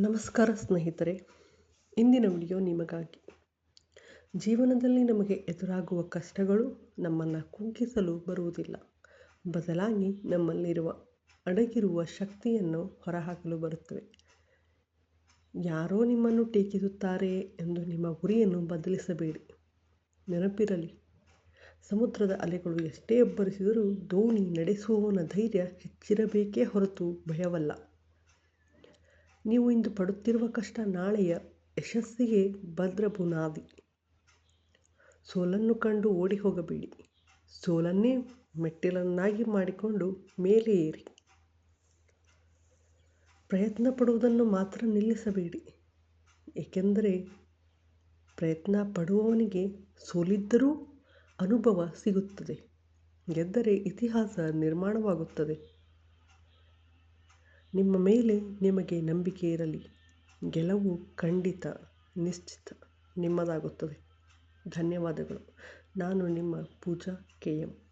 ನಮಸ್ಕಾರ ಸ್ನೇಹಿತರೆ, ಇಂದಿನ ವಿಡಿಯೋ ನಿಮಗಾಗಿ. ಜೀವನದಲ್ಲಿ ನಮಗೆ ಎದುರಾಗುವ ಕಷ್ಟಗಳು ನಮ್ಮನ್ನು ಕುಗ್ಗಿಸಲು ಬರುವುದಿಲ್ಲ. ಬದಲಾಗಿ ನಮ್ಮಲ್ಲಿರುವ ಅಡಗಿರುವ ಶಕ್ತಿಯನ್ನು ಹೊರಹಾಕಲು ಬರುತ್ತವೆ. ಯಾರೋ ನಿಮ್ಮನ್ನು ಟೀಕಿಸುತ್ತಾರೆ ಎಂದು ನಿಮ್ಮ ಗುರಿಯನ್ನು ಬದಲಿಸಬೇಡಿ. ನೆನಪಿರಲಿ, ಸಮುದ್ರದ ಅಲೆಗಳು ಎಷ್ಟೇ ಅಬ್ಬರಿಸಿದರೂ ದೋಣಿ ನಡೆಸುವವನ ಧೈರ್ಯ ಹೆಚ್ಚಿರಬೇಕೇ ಹೊರತು ಭಯವಲ್ಲ. ನೀವು ಇಂದು ಪಡುತ್ತಿರುವ ಕಷ್ಟ ನಾಳೆಯ ಯಶಸ್ಸಿಗೆ ಭದ್ರ ಬುನಾದಿ ಸೋಲನ್ನು ಕಂಡು ಓಡಿ ಹೋಗಬೇಡಿ. ಸೋಲನ್ನೇ ಮೆಟ್ಟಿಲನ್ನಾಗಿ ಮಾಡಿಕೊಂಡು ಮೇಲೆ ಏರಿ ಪ್ರಯತ್ನ ಪಡುವುದನ್ನು ಮಾತ್ರ ನಿಲ್ಲಿಸಬೇಡಿ. ಏಕೆಂದರೆ ಪ್ರಯತ್ನ ಪಡುವವನಿಗೆ ಸೋಲಿದ್ದರೂ ಅನುಭವ ಸಿಗುತ್ತದೆ. ಗೆದ್ದರೆ ಇತಿಹಾಸ ನಿರ್ಮಾಣವಾಗುತ್ತದೆ. ನಿಮ್ಮ ಮೇಲೆ ನಿಮಗೆ ನಂಬಿಕೆ ಇರಲಿ. ಗೆಲುವು ಖಂಡಿತ, ನಿಶ್ಚಿತ ನಿಮ್ಮದಾಗುತ್ತದೆ. ಧನ್ಯವಾದಗಳು. ನಾನು ನಿಮ್ಮ ಪೂಜಾ ಕೆ ಎಂ.